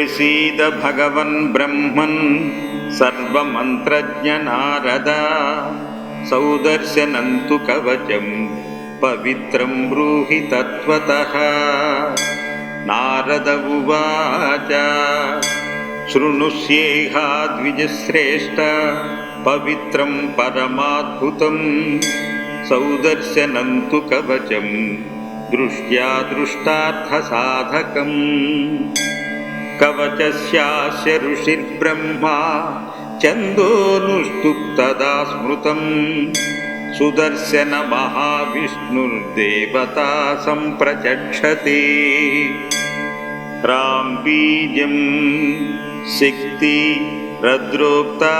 प्रसीद भगवन् ब्रह्मन् सर्वमन्त्रज्ञनारद सौदर्शनं तु कवचं पवित्रं ब्रूहि तत्त्वतः। नारद उवाच शृणुष्येहा द्विजश्रेष्ठ पवित्रं परमाद्भुतं सौदर्शनं तु कवचं दृष्ट्या दृष्टार्थसाधकम् कवचस्यास्य ऋषिर्ब्रह्मा छन्दोऽनुष्टुप्तदा स्मृतम् सुदर्शनमहाविष्णुर्देवता सम्प्रचक्षते। राम्बीजं शक्ति रद्रोक्ता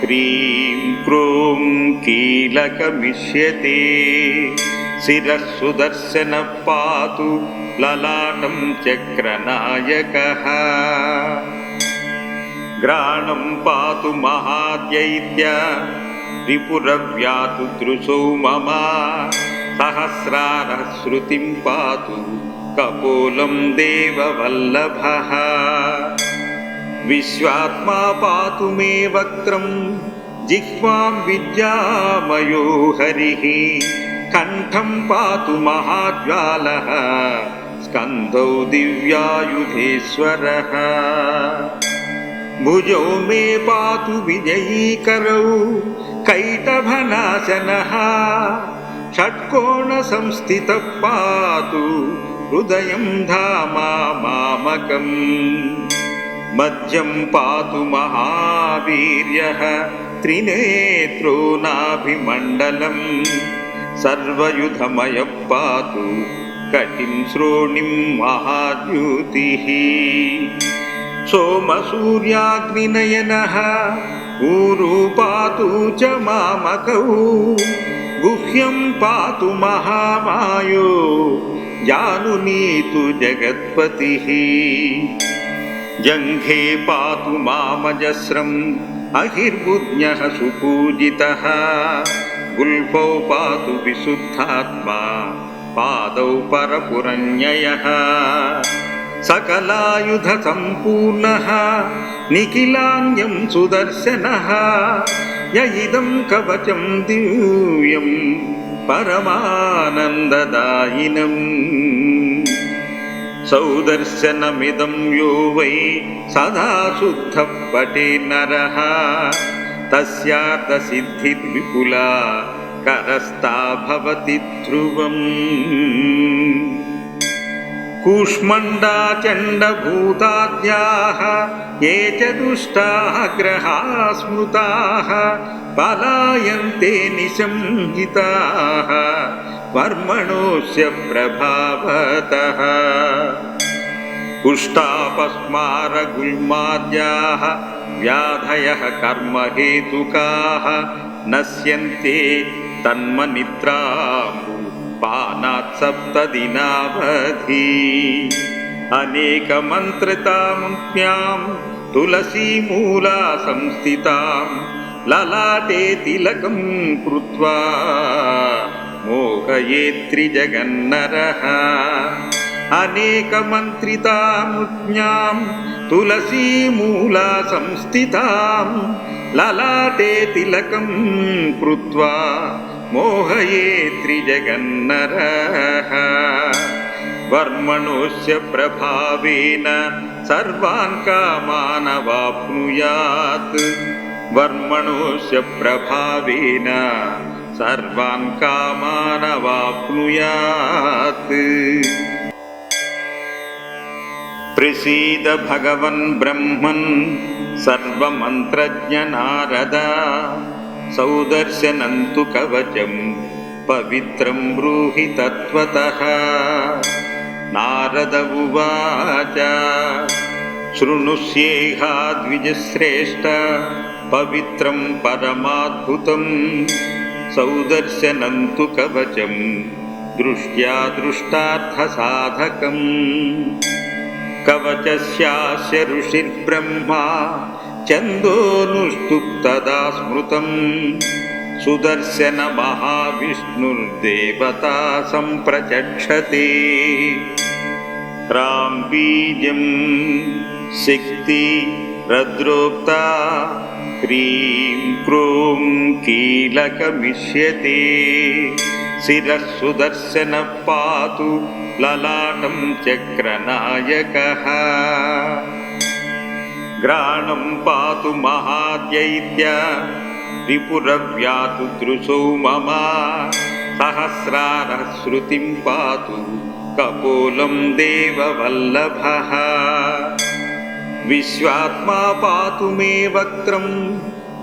क्रीं क्रूं कीलकमिष्यते शिरः सुदर्शनः पातु ललाटं चक्रनायकः। ग्राणं पातु महाद्यैत्य रिपुरव्यातु दृशौ मम। सहस्रारः श्रुतिं पातु कपोलं देववल्लभः। विश्वात्मा पातु मे वक्त्रं जिह्वां विद्यामयो हरिः कण्ठं पातु महाज्वालः स्कन्धौ दिव्यायुधेश्वरः। भुजौ मे पातु विजयीकरौ कैटभनाशनः षट्कोणसंस्थितः पातु हृदयं धामा मामकम्। मध्यं पातु महावीर्यः त्रिनेत्रो नाभिमण्डलम् सर्वयुधमयः पातु कटिं श्रोणिं महाद्युतिः। सोमसूर्याग्निनयनः ऊरु पातु च मामकौ गुह्यं पातु महामायो जानुनीतु जगत्पतिः। जङ्घे पातु मामजस्रम् अहिर्बुज्ञः सुपूजितः गुल्फौ पातु विशुद्धात्मा पादौ परपुरन्ययः। सकलायुधसम्पूर्णः निखिलान्यं सुदर्शनः। य इदं कवचं दिव्यं परमानन्ददायिनम्। सौदर्शनमिदं यो वै सदा शुद्धः पटे नरः तस्यार्थसिद्धिर्विपुला करस्ता भवति ध्रुवम्। कूष्मण्डाचण्डभूताद्याः ये च दुष्टाः ग्रहाः स्मृताः पलायन्ते निशंहिताः वर्मणोऽस्य प्रभावतः कुष्ठापस्मारगुल्माद्याः व्याधयः कर्महेतुकाः नश्यन्ते तन्मनिद्राम् पानात् सप्तदिनावधि अनेकमन्त्रतामुक्म्यां तुलसीमूला संस्थितां ललाटे तिलकं कृत्वा मोहयेत्रिजगन्नरः अनेकमन्त्रितामुज्ञां तुलसीमूला संस्थितां ललाटे तिलकं कृत्वा मोहये त्रिजगन्नरः। वर्मणोस्य प्रभावेन सर्वान् कामानवाप्नुयात्। वर्मणोस्य प्रभावेन सर्वान् कामानवाप्नुयात् प्रसीद भगवन् ब्रह्मन् सर्वमन्त्रज्ञनारद। सौदर्शनं तु कवचं पवित्रं ब्रूहि तत्त्वतः। नारद उवाच शृणुष्येहा द्विजश्रेष्ठ पवित्रं परमाद्भुतं। सौदर्शनं तु कवचं दृष्ट्या दृष्टार्थसाधकम् कवचस्यास्य ऋषिर्ब्रह्मा छन्दोऽनुष्टुप्तदा स्मृतम् सुदर्शनमहाविष्णुर्देवता सम्प्रचक्षते। राम्बीजं शक्ति रद्रोक्ता क्रीं क्रूं कीलकमिष्यते। शिरः सुदर्शनः पातु ललाटं चक्रनायकः। ग्राणं पातु महाद्यैत्य रिपुरव्यातु दृशौ मम सहस्रारः श्रुतिं पातु कपोलं देववल्लभः। विश्वात्मा पातु मे वक्त्रं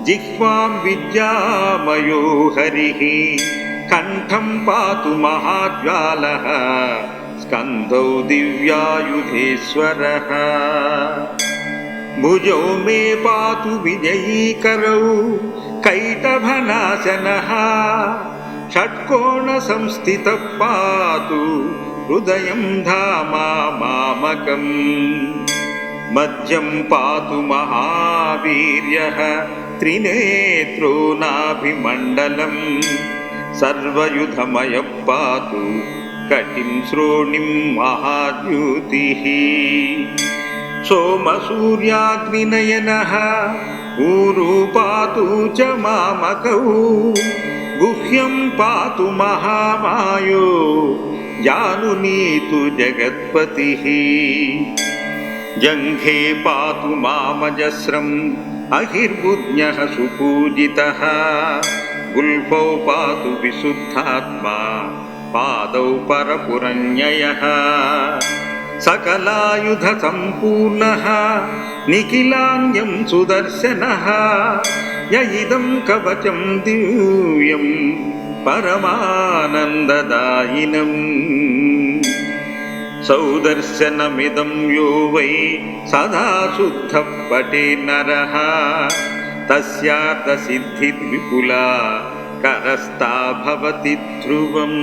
जिह्वां विद्यामयो हरिः कण्ठं पातु महाज्वालः स्कन्धौ दिव्यायुधेश्वरः। भुजौ मे पातु विजयीकरौ कैटभनाशनः। षट्कोणसंस्थितः पातु हृदयं धामा मामकम्। मध्यं पातु महावीर्यः त्रिनेत्रो नाभिमण्डलम्। सर्वयुधमयः पातु कटिं श्रोणिं महाद्युतिः। सोमसूर्याग्निनयनः ऊरु पातु च मामकौ। गुह्यं पातु महामायो जानुनीतु जगत्पतिः। जङ्घे पातु मामजस्रम् अहिर्बुज्ञः सुपूजितः। गुल्फौ पातु विशुद्धात्मा पादौ परपुरन्ययः सकलायुधसम्पूर्णः निखिलाङ्ग्यं सुदर्शनः य इदं कवचं दिव्यं परमानन्ददायिनम् सौदर्शनमिदं यो वै सदा शुद्धः पटे नरः तस्यार्थसिद्धिर्विपुला करस्ता भवति ध्रुवम्।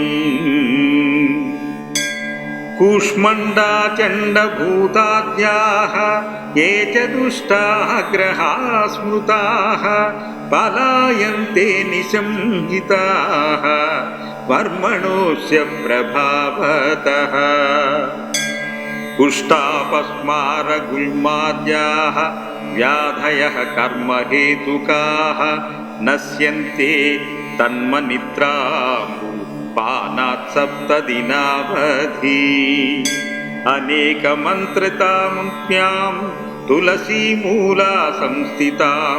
कूष्मण्डाचण्डभूताद्याः ये च दुष्टाः ग्रहाः स्मृताः पलायन्ते निशंहिताः वर्मणोऽस्य प्रभावतः। कुष्ठापस्मारगुल्माद्याः व्याधयः कर्महेतुकाः नश्यन्ते पानात् सप्तदिनावधि अनेकमन्त्रतां तुलसीमूला संस्थितां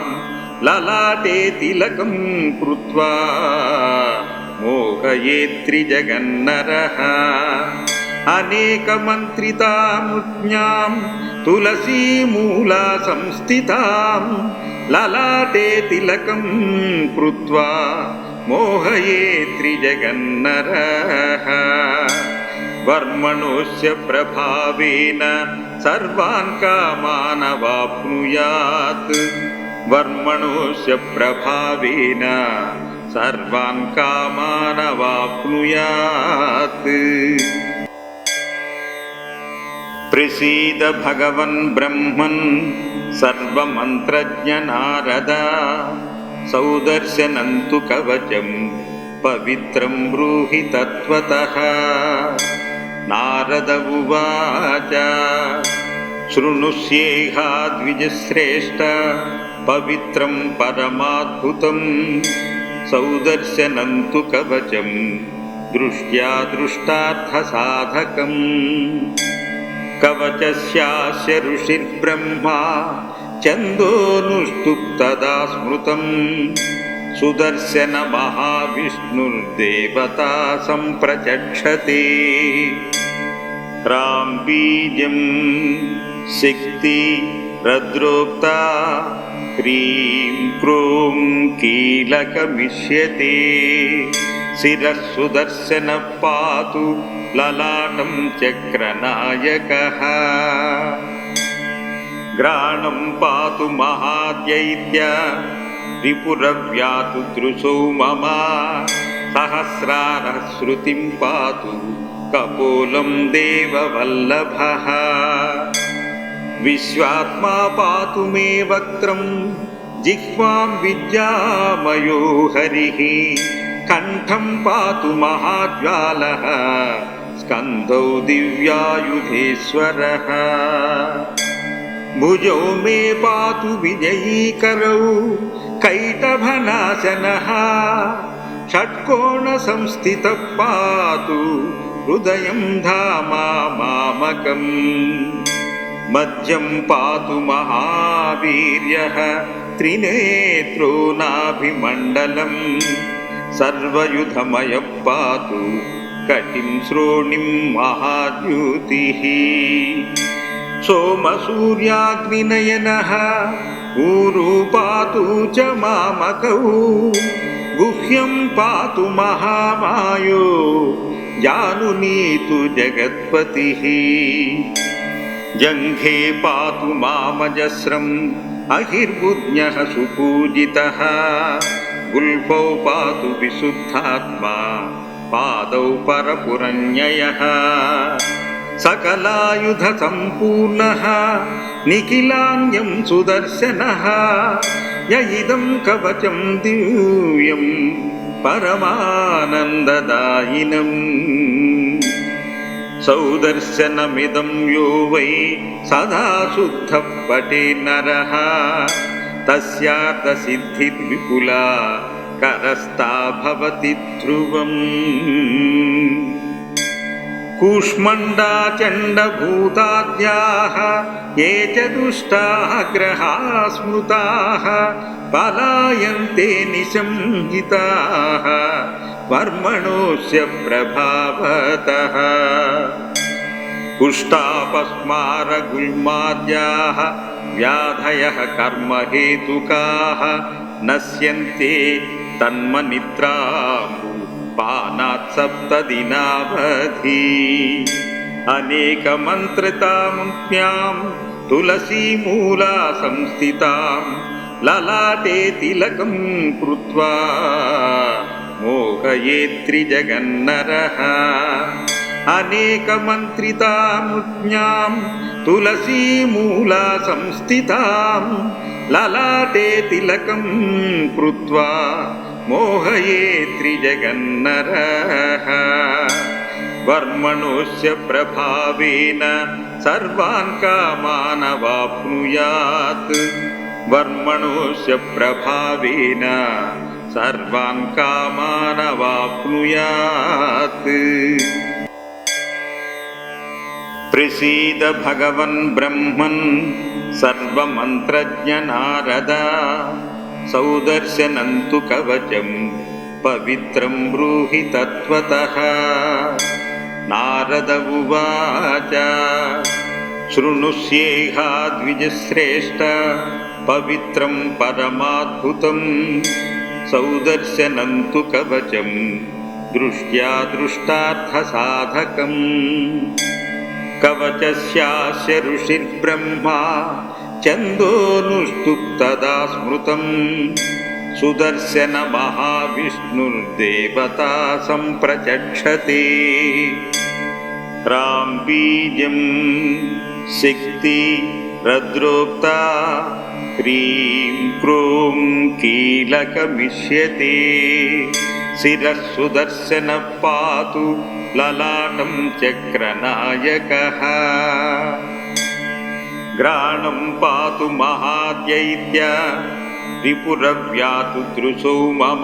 ललाटे तिलकं कृत्वा मोहयेत्रिजगन्नरः अनेकमन्त्रितामुज्ञां तुलसीमूला संस्थितां ललाटे तिलकं कृत्वा मोहये त्रिजगन्नरः वर्मणोस्य प्रभावेन सर्वान् कामानवाप्नुयात् वर्मणोस्य प्रभावेन सर्वान् कामानवाप्नुयात् प्रसीद भगवन् ब्रह्मन् सौदर्शनन्तु कवचं पवित्रं ब्रूहि तत्त्वतः। नारद उवाच शृणुष्येहा द्विजश्रेष्ठ पवित्रं परमाद्भुतं। सौदर्शनन्तु कवचं दृष्ट्या दृष्टार्थसाधकम्। कवचस्यास्य ऋषिर्ब्रह्मा चन्दोनुष्टुप्तदा स्मृतम्। सुदर्शनमहाविष्णुर्देवता सम्प्रचक्षते। राम्बीजं शक्ति रद्रोक्ता क्रीं क्रूं कीलकमिष्यते। शिरः सुदर्शनः पातु ललाटं चक्रनायकः ग्राणं पातु महाद्यैत्य रिपुरव्यातु दृशौ मम सहस्रारः श्रुतिं पातु कपोलं देववल्लभः। विश्वात्मा पातु मे वक्त्रं जिह्वां विद्यामयो हरिः। कण्ठं पातु महाज्वालः स्कन्धौ दिव्यायुधेश्वरः भुजौ मे पातु विजयीकरौ कैटभनाशनः। षट्कोणसंस्थितः पातु हृदयं धामा मामकम्। मध्यं पातु महावीर्यः त्रिनेत्रो नाभिमण्डलम् सर्वयुधमयः पातु कटिं श्रोणिं महाद्युतिः सोमसूर्याग्निनयनः ऊरू पातु च मामकौ। गुह्यं पातु महामायो जानुनीतु जगत्पतिः। जङ्घे पातु मामजस्रम् अहिर्बुज्ञः सुपूजितः। गुल्फौ पातु विशुद्धात्मा पादौ परपुरन्ययः सकलायुधसम्पूर्णः निखिलान्यं सुदर्शनः य इदं कवचं दिव्यं परमानन्ददायिनम् सौदर्शनमिदं यो वै सदा शुद्धः पटे नरः तस्यार्थसिद्धिर्विपुला करस्ता भवति ध्रुवम् कूष्मण्डाचण्डभूताद्याः ये च दुष्टाः ग्रहाः स्मृताः पलायन्ते निशंहिताः वर्मणोऽस्य प्रभावतः। कुष्ठापस्मारगुल्माद्याः व्याधयः कर्महेतुकाः नश्यन्ते तन्मनिद्राम् पानात् सप्तदिनावधि अनेकमन्त्रितां तुलसीमूला संस्थितां ललाटे तिलकं कृत्वा मोहयेत्रिजगन्नरः अनेकमन्त्रितामुज्ञां तुलसीमूला संस्थितां ललाटे तिलकं कृत्वा मोहये त्रिजगन्नरः। वर्मणोस्य प्रभावेन सर्वान् कामानवाप्नुयात्। वर्मणोस्य प्रभावेन सर्वान् कामानवाप्नुयात्। प्रसीद भगवन् ब्रह्मन् सर्वमन्त्रज्ञनारद सौदर्शनन्तु कवचं पवित्रं ब्रूहि तत्त्वतः। नारद उवाच शृणुष्येहा द्विजश्रेष्ठ पवित्रं परमाद्भुतं। सौदर्शनन्तु कवचं दृष्ट्या दृष्टार्थसाधकम्। कवचस्यास्य ऋषिर्ब्रह्मा चन्दोनुष्टुप्तदा स्मृतम्। सुदर्शनमहाविष्णुर्देवता सम्प्रचक्षते। राम्बीजं शक्ति रद्रोक्ता क्रीं क्रूं कीलकमिष्यते। शिरः सुदर्शनः पातु ललाटं चक्रनायकः घ्राणं पातु महाद्यैत्य रिपुरव्यातु दृशौ मम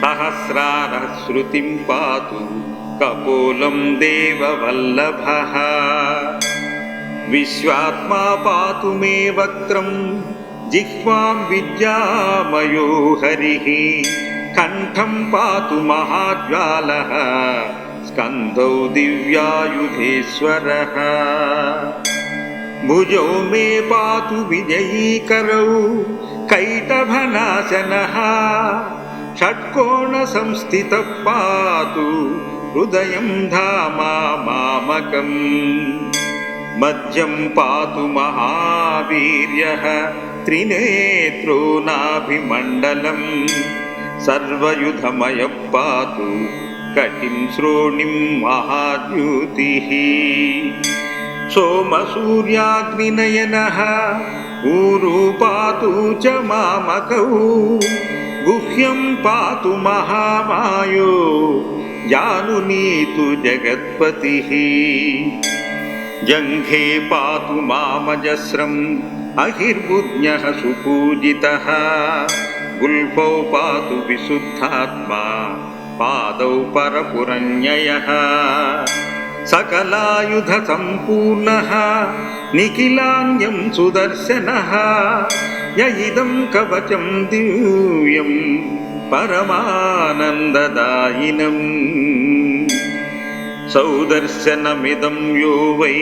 सहस्रारः श्रुतिं पातु कपोलं देववल्लभः। विश्वात्मा पातु मे वक्त्रं जिह्वां विद्यामयो हरिः कण्ठं पातु महाज्वालः स्कन्दौ दिव्यायुधेश्वरः भुजौ मे पातु विजयीकरौ कैटभनाशनः। षट्कोणसंस्थितः पातु हृदयं धामा मामकम्। मध्यं पातु महावीर्यः त्रिनेत्रो नाभिमण्डलम् सर्वयुधमयः पातु कटिं श्रोणिं महाद्युतिः सोमसूर्याग्निनयनः ऊरू पातु च मामकौ गुह्यं पातु महामायो जानुनीतु जगत्पतिः। जङ्घे पातु मामजस्रम् अहिर्बुज्ञः सुपूजितः गुल्फौ पातु विशुद्धात्मा पादौ परपुरन्ययः सकलायुधसम्पूर्णः निखिलान्यं सुदर्शनः य इदं कवचं दिव्यं परमानन्ददायिनम् सौदर्शनमिदं यो वै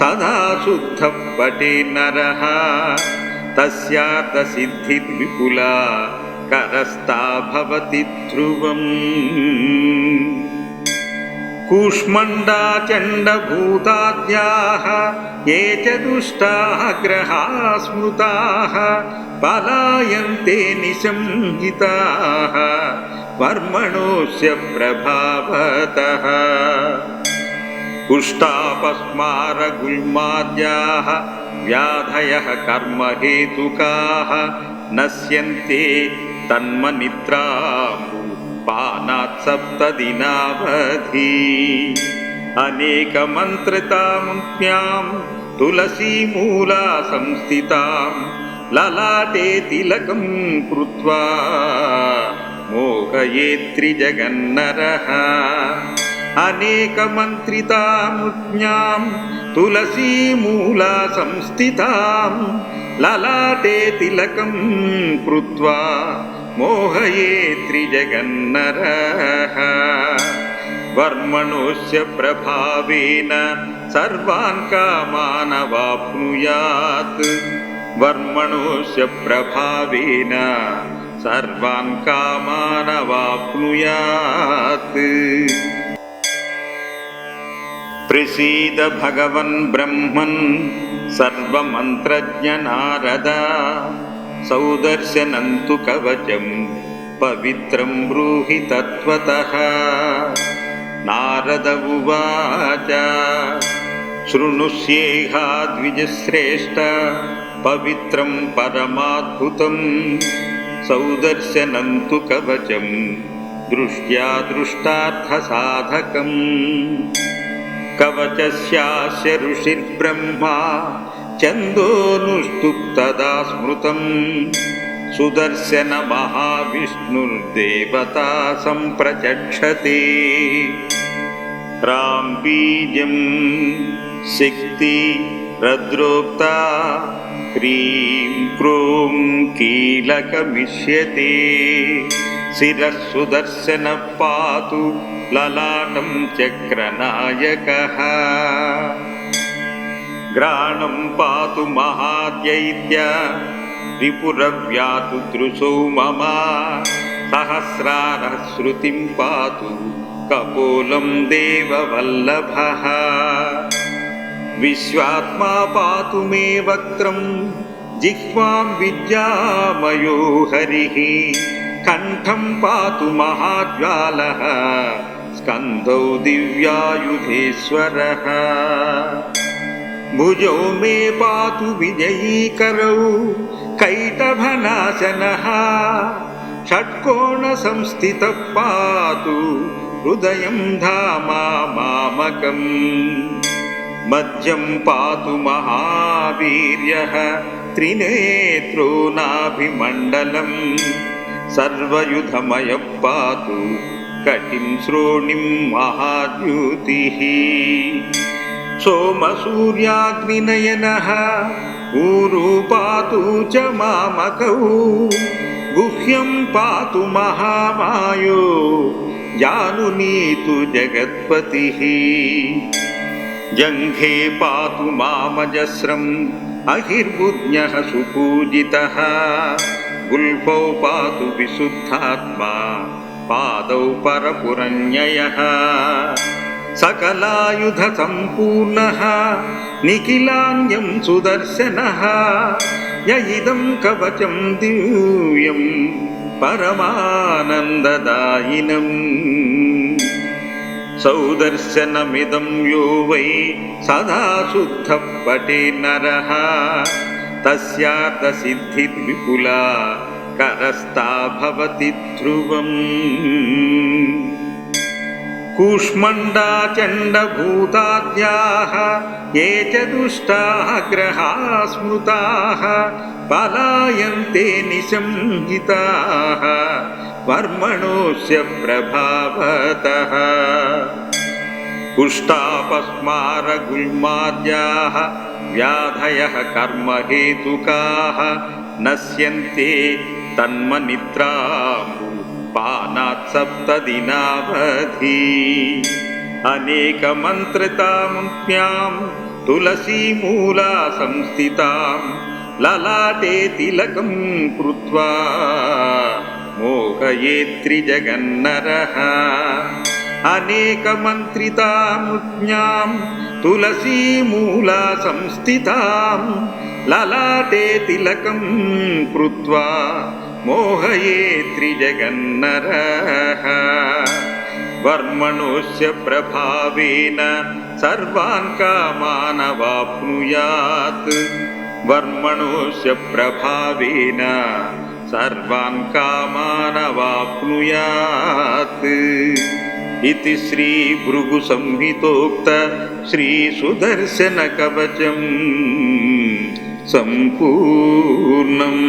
सदा शुद्धः पटे नरः तस्यार्थसिद्धिर्विपुला करस्ता भवति ध्रुवम् कूष्मण्डा चण्डभूताद्याः ये च दुष्टाः ग्रहाः स्मृताः पलायन्ते निशंहिताः वर्मणोऽस्य प्रभावतः। कुष्ठापस्मारगुल्माद्याः व्याधयः कर्महेतुकाः नश्यन्ते तन्मनिद्राम्बु पानात् सप्तदिनावधि अनेकमन्त्रितां तुलसीमूला संस्थितां ललाटे तिलकं कृत्वा मोहयेत्रिजगन्नरः अनेकमन्त्रितामुज्ञां तुलसीमूला संस्थितां ललाटे तिलकं कृत्वा मोहयेत्रिजगन्नरः वर्मणोस्य प्रभावेन सर्वान् कामानवाप्नुयात् वर्मणोस्य प्रभावेन सर्वान् कामानवाप्नुयात् प्रसीद भगवन् ब्रह्मन् सौदर्शनन्तु कवचं पवित्रं ब्रूहि तत्त्वतः। नारद उवाच शृणुष्येहा द्विजश्रेष्ठ पवित्रं परमाद्भुतं। सौदर्शनन्तु कवचं दृष्ट्या दृष्टार्थसाधकम्। कवचस्यास्य ऋषिर्ब्रह्मा चन्दोनुष्टुप्तदा स्मृतम् सुदर्शनमहाविष्णुर्देवता सम्प्रचक्षते। राम्बीजं शक्ति रद्रोक्ता क्रीं क्रूं कीलकमिष्यते। शिरः सुदर्शनः पातु ललाटं चक्रनायकः ग्राणं पातु महाद्यैत्य रिपुरव्यातु दृशौ मम सहस्रारः श्रुतिं पातु कपोलं देववल्लभः। विश्वात्मा पातु मे वक्त्रं जिह्वां विद्यामयो हरिः। कण्ठं पातु महाज्वालः स्कन्धौ दिव्यायुधेश्वरः भुजौ मे पातु विजयीकरौ कैटभनाशनः। षट्कोणसंस्थितः पातु हृदयं धामा मामकम्। मध्यं पातु महावीर्यः त्रिनेत्रो नाभिमण्डलम् सर्वयुधमयः पातु कटिं श्रोणिं महाद्युतिः सोमसूर्याग्निनयनः ऊरु पातु च मामकौ गुह्यं पातु महामायो जानुनीतु जगत्पतिः। जङ्घे पातु मामजस्रम् अहिर्बुज्ञः सुपूजितः। गुल्फौ पातु विशुद्धात्मा पादौ परपुरन्ययः सकलायुधसम्पूर्णः निखिलान्यं सुदर्शनः य इदं कवचं दिव्यं परमानन्ददायिनम् सौदर्शनमिदं यो वै सदा शुद्धः पटे नरः। तस्यार्थसिद्धिर्विपुला करस्ता भवति ध्रुवम् कूष्मण्डा चण्डभूताद्याः ये च दुष्टाः ग्रहाः स्मृताः पलायन्ते निशंहिताः वर्मणोऽस्य प्रभावतः। कुष्ठापस्मारगुल्माद्याः व्याधयः कर्महेतुकाः नश्यन्ते तन्मनिद्रापानात् सप्तदिनावधि अनेकमन्त्रितामुज्ञां तुलसीमूला संस्थितां ललाटे तिलकं कृत्वा मोहयेत्रिजगन्नरः अनेकमन्त्रितामुज्ञां तुलसीमूला संस्थितां ललाटे तिलकं कृत्वा मोहयेत्रिजगन्नरः वर्मणोऽस्य प्रभावेन सर्वान् कामानवाप्नुयात्। वर्मणोऽस्य प्रभावेन सर्वान् कामानवाप्नुयात्। इति श्रीभृगुसंहितोक्त श्रीसुदर्शनकवचम् सम्पूर्णम्